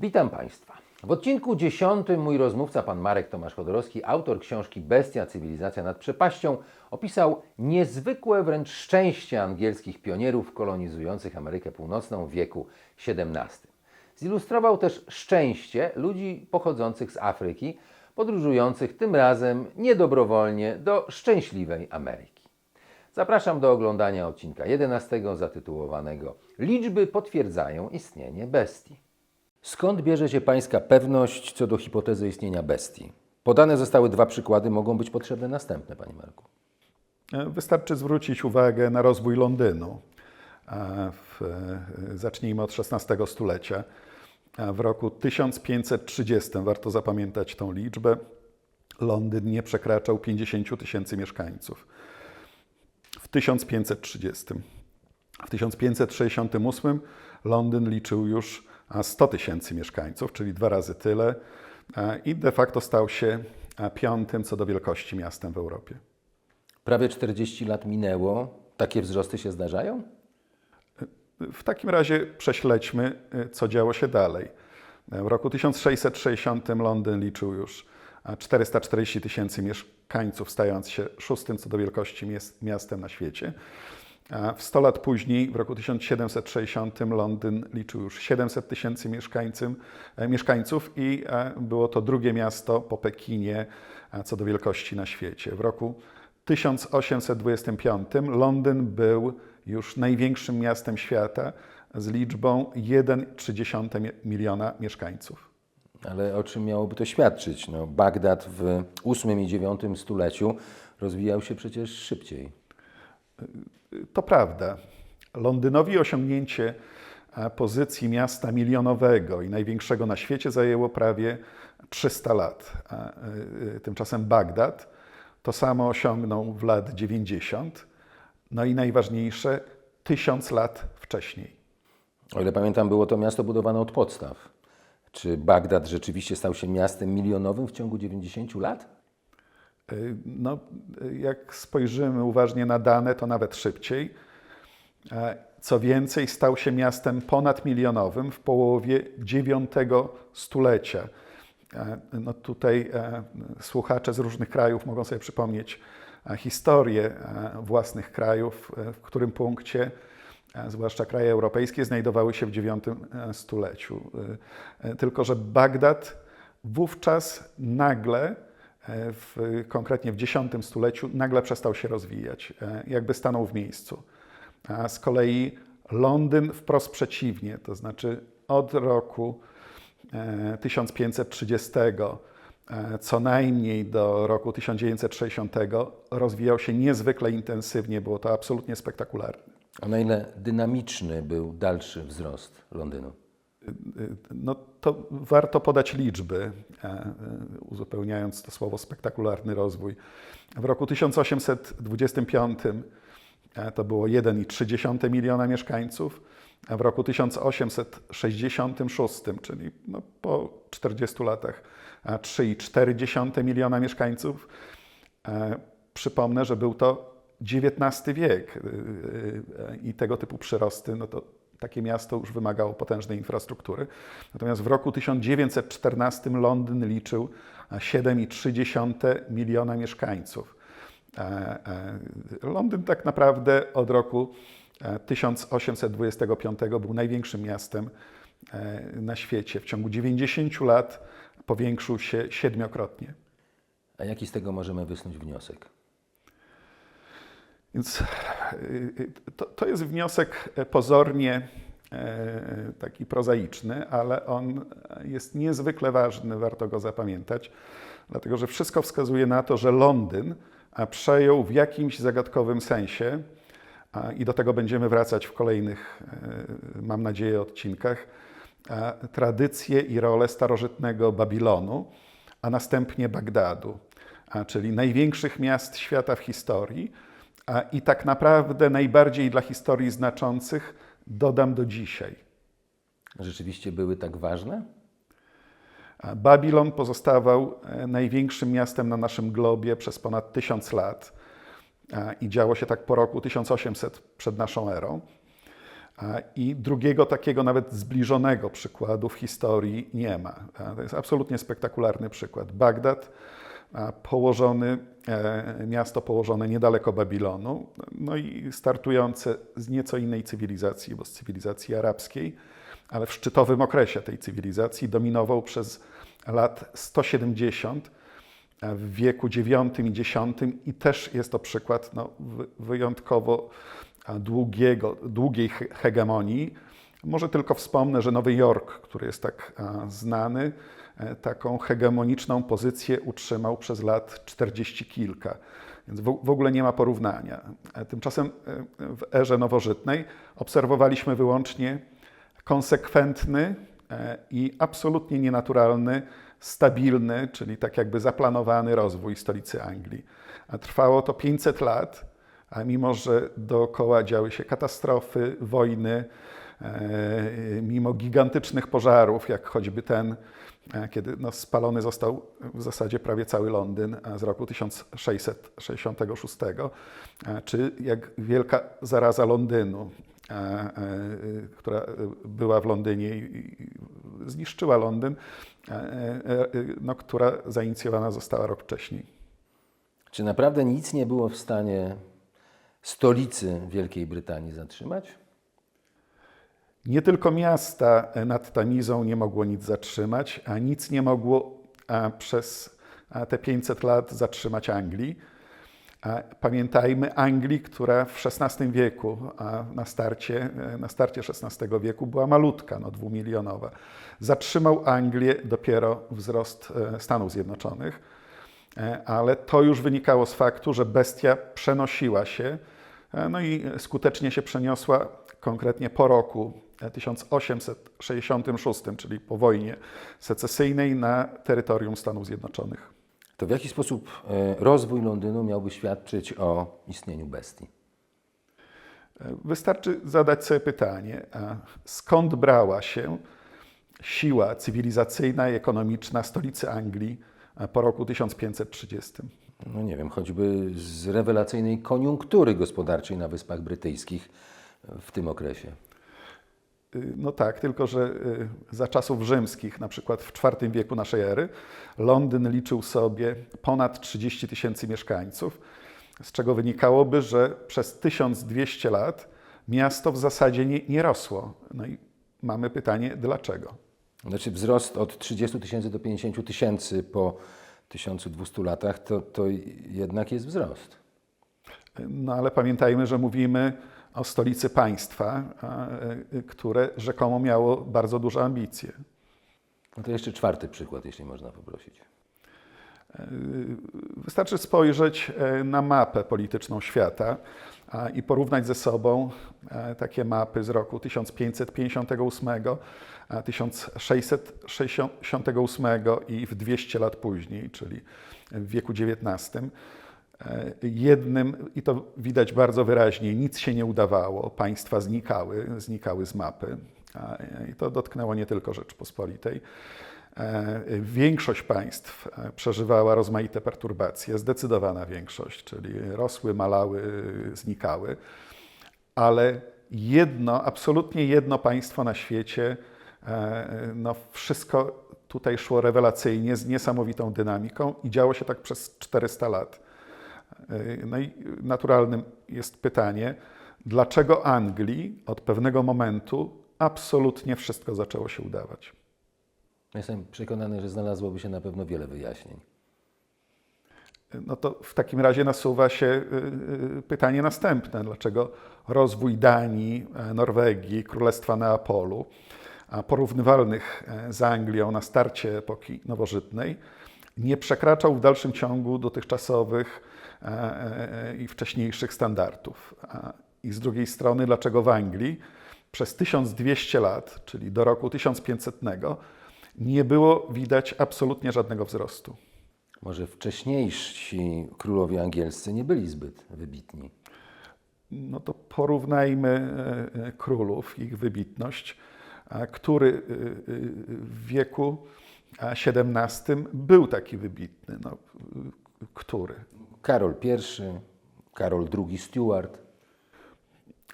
Witam Państwa. W odcinku dziesiątym mój rozmówca, pan Marek Tomasz Chodorowski, autor książki Bestia, cywilizacja nad przepaścią, opisał niezwykłe wręcz szczęście angielskich pionierów kolonizujących Amerykę Północną w wieku XVII. Zilustrował też szczęście ludzi pochodzących z Afryki, podróżujących tym razem niedobrowolnie do szczęśliwej Ameryki. Zapraszam do oglądania odcinka 11 zatytułowanego Liczby potwierdzają istnienie bestii. Skąd bierze się Pańska pewność co do hipotezy istnienia bestii? Podane zostały dwa przykłady, mogą być potrzebne następne, Panie Marku. Wystarczy zwrócić uwagę na rozwój Londynu. E, W, e, zacznijmy od XVI stulecia. E, W roku 1530, warto zapamiętać tą liczbę, Londyn nie przekraczał 50 tysięcy mieszkańców. W 1530. W 1568 Londyn liczył już 100 tysięcy mieszkańców, czyli dwa razy tyle, e, i de facto stał się e, piątym co do wielkości miastem w Europie. Prawie 40 lat minęło. Takie wzrosty się zdarzają? W takim razie prześledźmy, co działo się dalej. W roku 1660 Londyn liczył już a, 440 tysięcy mieszkańców, stając się szóstym co do wielkości miastem na świecie. W 100 lat później, w roku 1760, Londyn liczył już 700 tysięcy e, mieszkańców i e, było to drugie miasto po Pekinie co do wielkości na świecie. W roku 1825 Londyn był już największym miastem świata z liczbą 1,3 mi- miliona mieszkańców. Ale o czym miałoby to świadczyć? No, Bagdad w VIII i IX stuleciu rozwijał się przecież szybciej. To prawda. Londynowi osiągnięcie e, pozycji miasta milionowego i największego na świecie zajęło prawie 300 lat. E, e, Tymczasem Bagdad to samo osiągnął w lat 90, no i najważniejsze, tysiąc lat wcześniej. O ile pamiętam, było to miasto budowane od podstaw. Czy Bagdad rzeczywiście stał się miastem milionowym w ciągu 90 lat? Y, No, jak spojrzymy uważnie na dane, to nawet szybciej. E, Co więcej, stał się miastem ponadmilionowym w połowie IX stulecia. E, No tutaj e, słuchacze z różnych krajów mogą sobie przypomnieć historię własnych krajów, w którym punkcie, zwłaszcza kraje europejskie, znajdowały się w IX stuleciu. Tylko, że Bagdad wówczas nagle w, konkretnie w X stuleciu nagle przestał się rozwijać, e, jakby stanął w miejscu. A z kolei Londyn wprost przeciwnie, to znaczy od roku e, 1530 e, co najmniej do roku 1960 rozwijał się niezwykle intensywnie, było to absolutnie spektakularne. A na ile dynamiczny był dalszy wzrost Londynu? No to warto podać liczby, e, e, uzupełniając to słowo spektakularny rozwój. W roku 1825 e, to było 1,3 miliona mieszkańców, a w roku 1866, czyli no po 40 latach, a 3,4 miliona mieszkańców. Przypomnę, że był to XIX wiek i tego typu przyrosty, no to takie miasto już wymagało potężnej infrastruktury. Natomiast w roku 1914 Londyn liczył 7,3 miliona mieszkańców. E, e, Londyn tak naprawdę od roku e, 1825 był największym miastem e, na świecie. W ciągu 90 lat powiększył się siedmiokrotnie. A jaki z tego możemy wysnuć wniosek? Więc y, to, to jest wniosek pozornie e, taki prozaiczny, ale on jest niezwykle ważny, warto go zapamiętać, dlatego że wszystko wskazuje na to, że Londyn przejął w jakimś zagadkowym sensie, i do tego będziemy wracać w kolejnych, e, mam nadzieję, odcinkach, a, tradycje i rolę starożytnego Babilonu, a następnie Bagdadu, czyli największych miast świata w historii, i tak naprawdę najbardziej dla historii znaczących, dodam do dzisiaj. Rzeczywiście były tak ważne? Babilon pozostawał e, największym miastem na naszym globie przez ponad tysiąc lat i działo się tak po roku 1800 przed naszą erą. I drugiego takiego nawet zbliżonego przykładu w historii nie ma. To jest absolutnie spektakularny przykład. Bagdad, położony, miasto położone niedaleko Babilonu, no i startujące z nieco innej cywilizacji, bo z cywilizacji arabskiej, ale w szczytowym okresie tej cywilizacji dominował przez lat 170 w wieku IX i X i też jest to przykład no, wy- wyjątkowo długiego, długiej he- hegemonii. Może tylko wspomnę, że Nowy Jork, który jest tak znany, e, taką hegemoniczną pozycję utrzymał przez lat 40 kilka. Więc w, ogóle nie ma porównania. E, Tymczasem e, w erze nowożytnej obserwowaliśmy wyłącznie konsekwentny e, i absolutnie nienaturalny, stabilny, czyli tak jakby zaplanowany rozwój stolicy Anglii. Trwało to 500 lat, a mimo że dookoła działy się katastrofy, wojny, e, mimo gigantycznych pożarów, jak choćby ten, e, kiedy no, spalony został w zasadzie prawie cały Londyn e, z roku 1666, e, czy jak wielka zaraza Londynu, e, e, która e, była w Londynie i zniszczyła Londyn, e, e, e, no, która zainicjowana została rok wcześniej. Czy naprawdę nic nie było w stanie stolicy Wielkiej Brytanii zatrzymać? Nie tylko miasta nad Tamizą nie mogło nic zatrzymać, a nic nie mogło przez te 500 lat zatrzymać Anglii. Pamiętajmy Anglii, która w XVI wieku, a na starcie, na starcie XVI wieku była malutka, no dwumilionowa. Zatrzymał Anglię dopiero wzrost e, Stanów Zjednoczonych, E, ale to już wynikało z faktu, że bestia przenosiła się, e, no i skutecznie się przeniosła konkretnie po roku e, 1866, czyli po wojnie secesyjnej na terytorium Stanów Zjednoczonych. To w jaki sposób e, rozwój Londynu miałby świadczyć o istnieniu bestii? E, Wystarczy zadać sobie pytanie, skąd brała się siła cywilizacyjna i ekonomiczna stolicy Anglii e, po roku 1530? No nie wiem, choćby z rewelacyjnej koniunktury gospodarczej na Wyspach Brytyjskich w tym okresie. Y, No tak, tylko że y, za czasów rzymskich, na przykład w IV wieku naszej ery, Londyn liczył sobie ponad 30 tysięcy mieszkańców, z czego wynikałoby, że przez 1200 lat miasto w zasadzie nie, nie rosło. No i mamy pytanie, dlaczego? Znaczy wzrost od 30 tysięcy do 50 tysięcy po 1200 latach to, to jednak jest wzrost. No ale pamiętajmy, że mówimy o stolicy państwa, a, y, które rzekomo miało bardzo duże ambicje. No to jeszcze czwarty przykład, jeśli można poprosić. Wystarczy spojrzeć e, na mapę polityczną świata i porównać ze sobą e, takie mapy z roku 1558, a 1668 i w 200 lat później, czyli w wieku XIX. E, Jednym, i to widać bardzo wyraźnie, nic się nie udawało, państwa znikały, znikały z mapy. I to dotknęło nie tylko Rzeczpospolitej. E, Większość państw e, przeżywała rozmaite perturbacje, zdecydowana większość, czyli rosły, malały, znikały, ale jedno, absolutnie jedno państwo na świecie, no wszystko tutaj szło rewelacyjnie, z niesamowitą dynamiką i działo się tak przez 400 lat. E, No i naturalnym jest pytanie, dlaczego Anglii od pewnego momentu absolutnie wszystko zaczęło się udawać? Jestem przekonany, że znalazłoby się na pewno wiele wyjaśnień. No to w takim razie nasuwa się y, pytanie następne. Dlaczego rozwój Danii, e, Norwegii, Królestwa Neapolu, a porównywalnych e, z Anglią na starcie epoki nowożytnej, nie przekraczał w dalszym ciągu dotychczasowych e, e, i wcześniejszych standardów? I z drugiej strony, dlaczego w Anglii przez 1200 lat, czyli do roku 1500, nie było widać absolutnie żadnego wzrostu? Może wcześniejsi królowie angielscy nie byli zbyt wybitni. No to porównajmy e, e, królów, ich wybitność, który e, e, w wieku XVII był taki wybitny. No, e, który? Karol I, Karol II Stuart.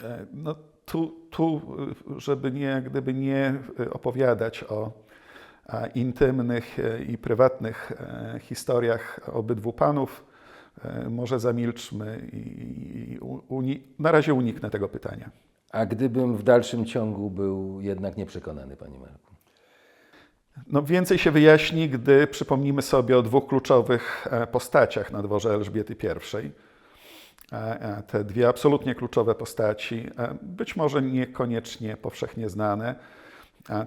E, No, tu, tu, żeby nie, jak gdyby nie y, opowiadać o intymnych y, i prywatnych e, historiach obydwu panów, e, może zamilczmy i, i na razie uniknę tego pytania. A gdybym w dalszym ciągu był jednak nieprzekonany, panie Marku? No, więcej się wyjaśni, gdy przypomnimy sobie o dwóch kluczowych e, postaciach na dworze Elżbiety I. E, e, Te dwie absolutnie kluczowe postaci, być może niekoniecznie powszechnie znane,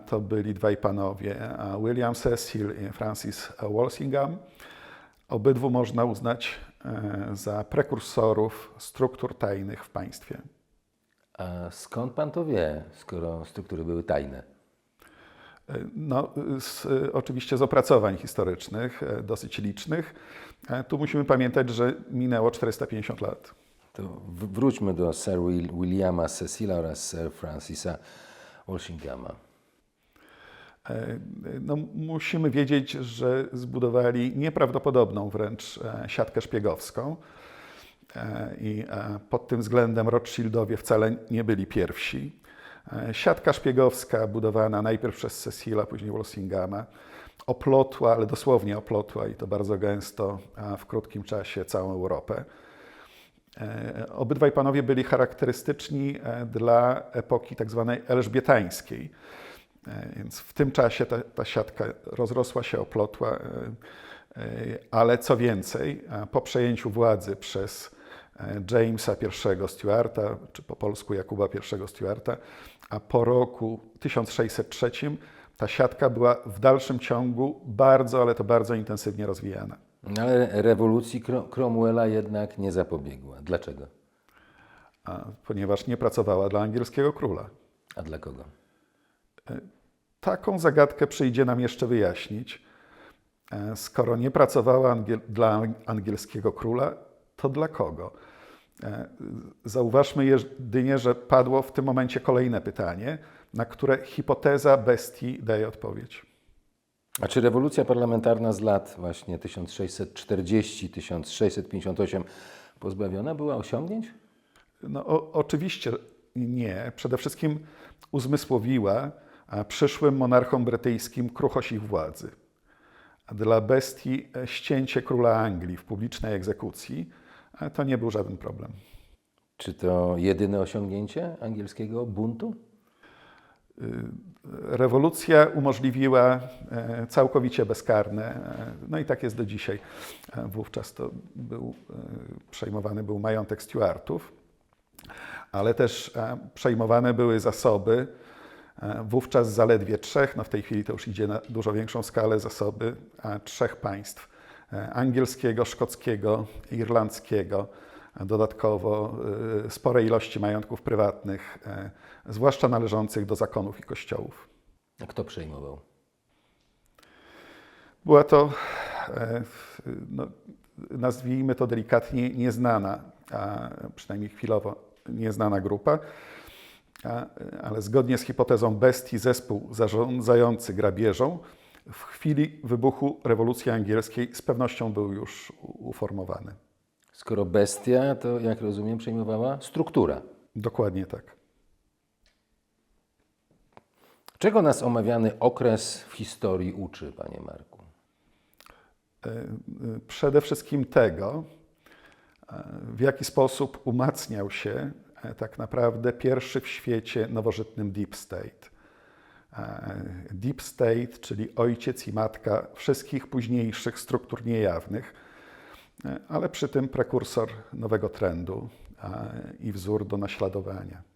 to byli dwaj panowie, William Cecil i Francis Walsingham. Obydwu można uznać za prekursorów struktur tajnych w państwie. A skąd pan to wie, skoro struktury były tajne? No, z, oczywiście z opracowań historycznych, e, dosyć licznych. E, Tu musimy pamiętać, że minęło 450 lat. To wróćmy do Sir Will, Williama Cecila oraz Sir Francisa Walsinghama. E, No, musimy wiedzieć, że zbudowali nieprawdopodobną wręcz siatkę szpiegowską. I pod tym względem Rothschildowie wcale nie byli pierwsi. E, Siatka szpiegowska budowana najpierw przez Cecila, później Walsinghama, oplotła, ale dosłownie oplotła i to bardzo gęsto a w krótkim czasie całą Europę. E, Obydwaj panowie byli charakterystyczni e, dla epoki tak zwanej elżbietańskiej. Więc w tym czasie ta, ta siatka rozrosła się, oplotła, ale co więcej, po przejęciu władzy przez Jamesa I Stuarta, czy po polsku Jakuba I Stuarta, a po roku 1603 ta siatka była w dalszym ciągu bardzo, ale to bardzo intensywnie rozwijana. No, Ale rewolucji Cro- Cromwella jednak nie zapobiegła. Dlaczego? a, ponieważ nie pracowała dla angielskiego króla. A dla kogo? Taką zagadkę przyjdzie nam jeszcze wyjaśnić. E, Skoro nie pracowała angiel dla angielskiego króla, to dla kogo? E, Zauważmy jedynie, że padło w tym momencie kolejne pytanie, na które hipoteza bestii daje odpowiedź. A czy rewolucja parlamentarna z lat właśnie 1640-1658 pozbawiona była osiągnięć? No, o, oczywiście nie. Przede wszystkim uzmysłowiła przyszłym monarchom brytyjskim kruchość ich władzy. Dla bestii ścięcie króla Anglii w publicznej egzekucji to nie był żaden problem. Czy to jedyne osiągnięcie angielskiego buntu? Rewolucja umożliwiła e, całkowicie bezkarne, e, no i tak jest do dzisiaj. E, Wówczas to był, przejmowany był majątek Stuartów, ale też przejmowane były zasoby, wówczas zaledwie trzech, no w tej chwili to już idzie na dużo większą skalę, zasoby trzech państw. E, Angielskiego, szkockiego, irlandzkiego, a dodatkowo e, spore ilości majątków prywatnych, e, zwłaszcza należących do zakonów i kościołów. A kto przejmował? Była to, e, no, nazwijmy to delikatnie, nieznana, a przynajmniej chwilowo nieznana grupa, a, ale zgodnie z hipotezą bestii zespół zarządzający grabieżą w chwili wybuchu rewolucji angielskiej z pewnością był już uformowany. Skoro bestia, to jak rozumiem przejmowała struktura. Dokładnie tak. Czego nas omawiany okres w historii uczy, panie Marku? E, e, Przede wszystkim tego, e, w jaki sposób umacniał się tak naprawdę pierwszy w świecie nowożytnym Deep State. E, Deep State, czyli ojciec i matka wszystkich późniejszych struktur niejawnych, e, ale przy tym prekursor nowego trendu e, i wzór do naśladowania.